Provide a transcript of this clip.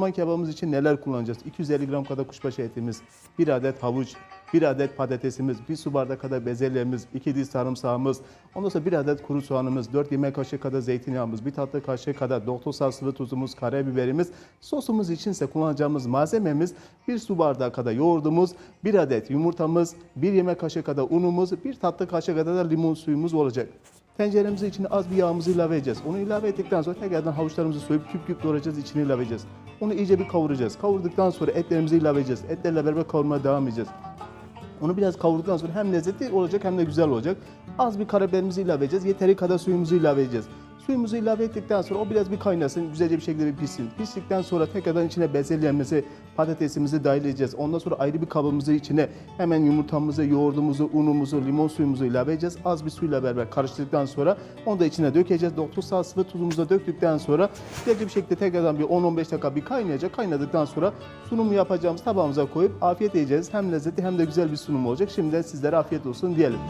Orman kebabımız için neler kullanacağız? 250 gram kadar kuşbaşı etimiz, 1 adet havuç, 1 adet patatesimiz, 1 su bardağı kadar bezelyemiz, 2 diş sarımsağımız, ondan sonra 1 adet kuru soğanımız, 4 yemek kaşığı kadar zeytinyağımız, 1 tatlı kaşığı kadar doktor sıvı tuzumuz, karabiberimiz, sosumuz içinse kullanacağımız malzememiz 1 su bardağı kadar yoğurdumuz, 1 adet yumurtamız, 1 yemek kaşığı kadar unumuz, 1 tatlı kaşığı kadar da limon suyumuz olacak. Tenceremizin içine az bir yağımızı ilave edeceğiz. Onu ilave ettikten sonra tekrardan havuçlarımızı soyup küp küp doğrayacağız, içine ilave edeceğiz. Onu iyice bir kavuracağız. Kavurduktan sonra etlerimizi ilave edeceğiz. Etlerle beraber kavurmaya devam edeceğiz. Onu biraz kavurduktan sonra hem lezzetli olacak hem de güzel olacak. Az bir karabiberimizi ilave edeceğiz. Yeteri kadar suyumuzu ilave edeceğiz. Suyumuzu ilave ettikten sonra o biraz bir kaynasın, güzelce bir şekilde bir pişsin. Piştikten sonra tekrardan içine bezelyemizi, patatesimizi dahil edeceğiz. Ondan sonra ayrı bir kabımızı içine hemen yumurtamızı, yoğurdumuzu, unumuzu, limon suyumuzu ilave edeceğiz. Az bir suyla beraber karıştırdıktan sonra onu da içine dökeceğiz. Doktor salçası ve tuzumuzu da döktükten sonra güzelce bir şekilde tekrardan bir 10-15 dakika bir kaynayacak. Kaynadıktan sonra sunumu yapacağımız tabağımıza koyup afiyet edeceğiz. Hem lezzetli hem de güzel bir sunum olacak. Şimdiden sizlere afiyet olsun diyelim.